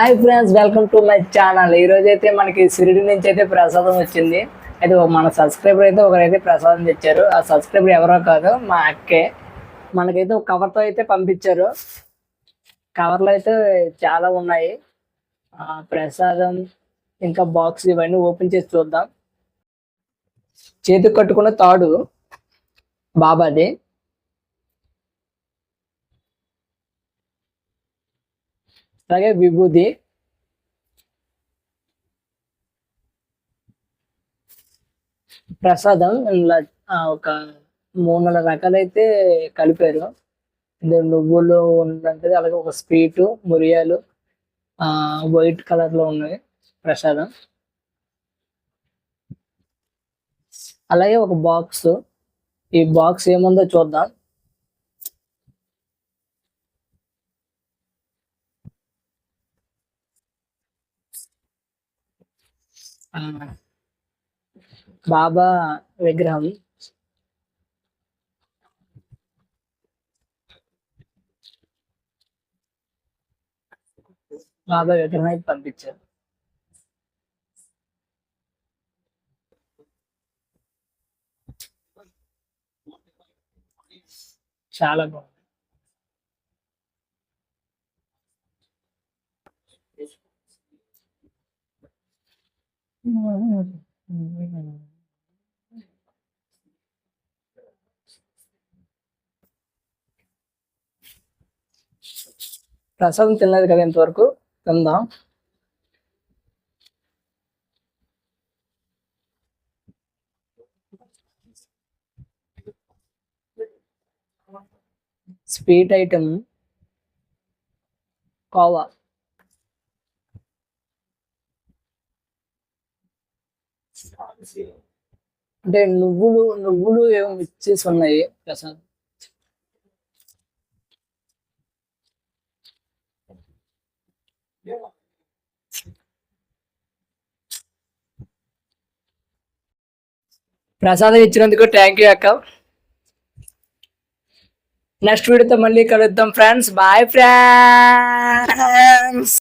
Hi friends welcome to my channel. ఈ రోజు అయితే మనకి సిరిడి నుంచి అయితే ప్రసాదం వచ్చింది. అయితే మన సబ్స్క్రైబర్ అయితే ఒకరైతే ప్రసాదం తెచ్చారు. ఆ సబ్స్క్రైబర్ ఎవరో కాదు మా అక్కే. మనకైతే ఒక కవర్తో అయితే పంపించారు. కవర్లో అయితే చాలా ఉన్నాయి. ఆ, ప్రసాదం ఇంకా బాక్స్ ఇవన్నీ ఓపెన్ చేసి చూద్దాం. చేతికి కట్టుకున్న తాడు బాబాది. అలాగే విభూది ప్రసాదం ఆ, ఒక మూడు నాలుగు రకాలైతే కలిపారు. నువ్వులు ఉన్నది అలాగే ఒక స్వీట్ మురియాలు ఆ వైట్ కలర్లో ఉన్నాయి ప్రసాదం. అలాగే ఒక బాక్స్. ఈ బాక్స్ ఏముందో చూద్దాం. బాబా విగ్రహం. బాబా విగ్రహం అయితే పంపించారు. చాలా బాగుంది. ప్రసాదం తినలేదు కదా ఇంతవరకు? తిందాం. Sweet item khoa. అంటే నువ్వులు నువ్వులు ఏమో మిక్స్ ఉన్నాయి ప్రసాద్? ప్రసాదం ఇచ్చినందుకు థ్యాంక్ యూ అక్క. నెక్స్ట్ వీడియోతో మళ్ళీ కలుద్దాం ఫ్రెండ్స్ బాయ్ ఫ్రెండ్స్